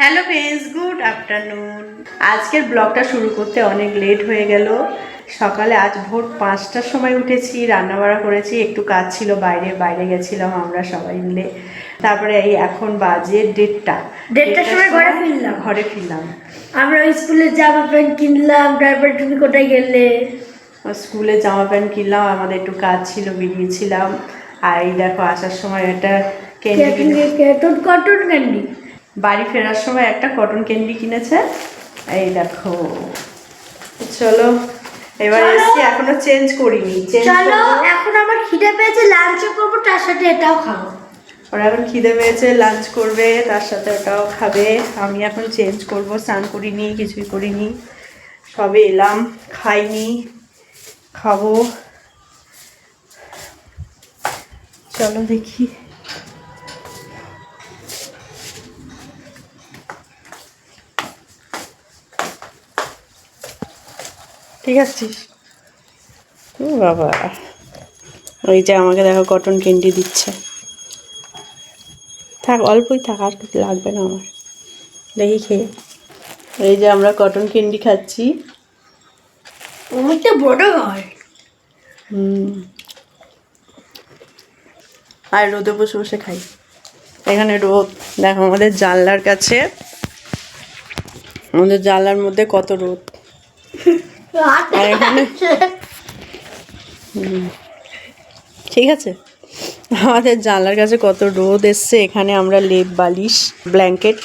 Hello friends good afternoon. আজকের ব্লগটা শুরু করতে অনেক লেট হয়ে গেল। সকালে আজ ভোর পাঁচটার সময় উঠেছি রান্নাবাড়া করেছি একটু কাজ ছিল বাইরে বাইরে গেছিলাম আমরা সবাই মিলে। তারপরে এই এখন বাজে দেড়টা। দেড়টার সময় ঘরে ফিরলাম। ঘরে ফিরলাম। আমরা ওই স্কুলে জামা প্যান্ট কিনলাম তারপরে তুমি কোথায় গেলে? স্কুলে জামা প্যান্ট কিনলাম আমাদের একটু কাজ ছিল বেরিয়েছিলাম। আর এই দেখো আসার সময় একটা ক্যান্ডি কটন ক্যান্ডি বাড়ি ফেরার সময় একটা কটন ক্যান্ডি কিনেছে। এই দেখো। চলো এবার এসছি এখনও চেঞ্জ করিনি। চলো এখন আমার খিদে পেয়েছে লাঞ্চও করব তার সাথে এটাও খাব। ওরা এখন খিদে পেয়েছে লাঞ্চ করবে তার সাথে ওটাও খাবে। আমি এখন চেঞ্জ করব স্নান করিনি কিছুই করিনি। সবে এলাম খাইনি খাব। চলো দেখি। ঠিক আছে। ও বাবা। ওই যে আমাকে দেখো কটন ক্যান্ডি দিচ্ছে। থাক অল্পই থাক আর কিছু লাগবে না আমার। দেখি খেয়ে। এই যে আমরা কটন ক্যান্ডি খাচ্ছি। অনেকটা বড় হয়। হুম। আর রোদে বসে বসে খাই। এখানে রোদ। দেখো আমাদের জানলার কাছে আমাদের জানলার মধ্যে কত রোদ। আর এখানে ঠিক আছে। আমাদের জানলার কাছে কত রোদ এসছে এখানে আমরা লেপ বালিশ ব্ল্যাঙ্কেট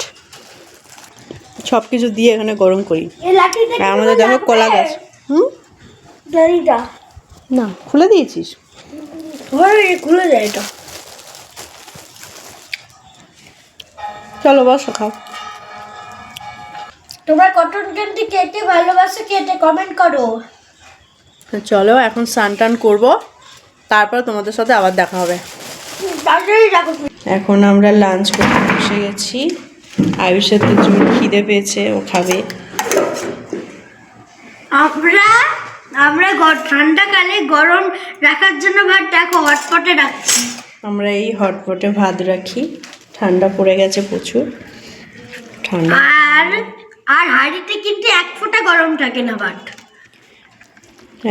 সব কিছু দিয়ে এখানে গরম করি। আমাদের দেখো কলা গাছ। হুম? না খুলে দিয়েছিস? খুলে যায় এটা। চলো বসো খাও। তোমার কটন ক্যান্ডি কেটে ভালোবাসে কেটে কমেন্ট করো। তো চলো এখন স্নান টান করব। তারপর তোমাদের সাথে আবার দেখা হবে। এখন আমরা লাঞ্চ করতে বসে গেছি। আয়ুষের তো জোর খিদে পেয়েছে ও খাবে। আমরা আমরা ঠান্ডাকালে গরম রাখার জন্য ভাত দেখো হটপটে রাখছি। আমরা এই হটপটে ভাত রাখি। ঠান্ডা পড়ে গেছে প্রচুর। ঠান্ডা। আর আর হাঁড়িতে কিন্তু এক ফোঁটা গরম থাকে না বাট।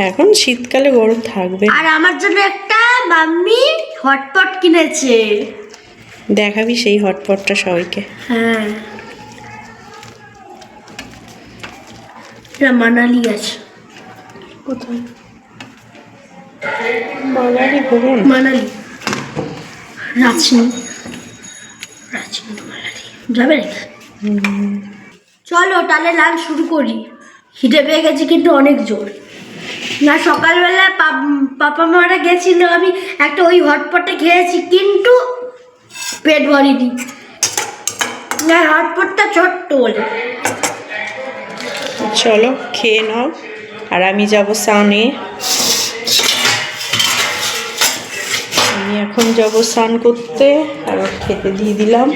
এখন শীতকালে গরম থাকবে। আর আমার জন্য একটা মাম্মি হটপট কিনেছে। দেখাবি সেই হটপটটা সবাইকে। হ্যাঁ। এটা মানালি আছে। কোথায়? মানালি রাঁচি মানালি। যাবে নাকি? চলো, তাহলে লাঞ্চ শুরু করি। খিদে পেয়ে গেছে কিন্তু অনেক জোর। না, সকালবেলা পাপ- মারা গেছিল, আমি একটা ওই হটপটে খেয়েছি, কিন্তু পেট ভরিনি। না, হটপটটা ছোট্ট বলে। চলো, খেয়ে নাও, আর আমি যাব স্নানে। আমি এখন যাব স্নান করতে, আর খেতে দিয়ে দিলাম।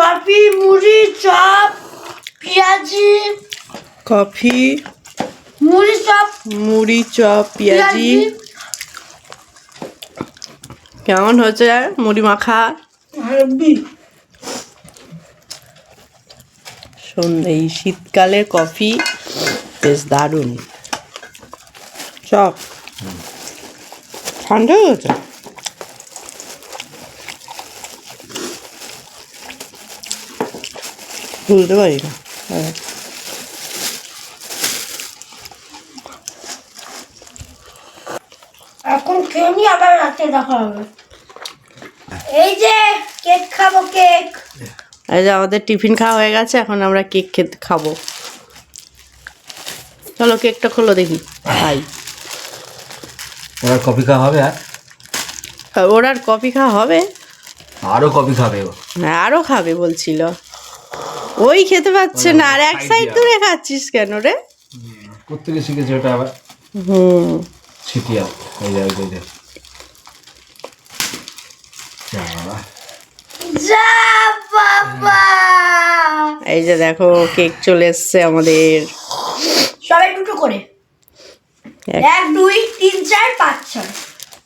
কফি মুড়ি চপ পেঁয়াজি। কফি মুড়ি চপ। মুড়ি চপ পেঁয়াজি। কেমন হচ্ছে মুড়ি মাখা? সন্ধ্যে এই শীতকালের কফি বেশ দারুণ। চপ। ঠান্ডা হয়ে বুঝতে পারি না। হ্যাঁ। এখন খেয়ে নি আবার রাতে দেখা হবে। এই যে কেক খাব কেক। এই যে আমাদের টিফিন খাওয়া হয়ে গেছে এখন আমরা কেক খেতে খাব। চলো কেকটা খোলো দেখি। খাই। ওরা কফি খাওয়া হবে আর? ওর আর কফি খাওয়া হবে? আরও কফি খাবে ও। হ্যাঁ, আরও খাবে বলছিল। ওই খেতে পাচ্ছে না। আর এক সাইড দূরে খাচ্ছিস কেন রে? কোথেকে শিখেছে ওটা আবার। হুম। ছিটিয়া ওই যায় ওই যা এই যে দেখো কেক চলে এসছে আমাদের। সবাই দুটো করে। এক- এক দুই তিন চার পাঁচ ছয়।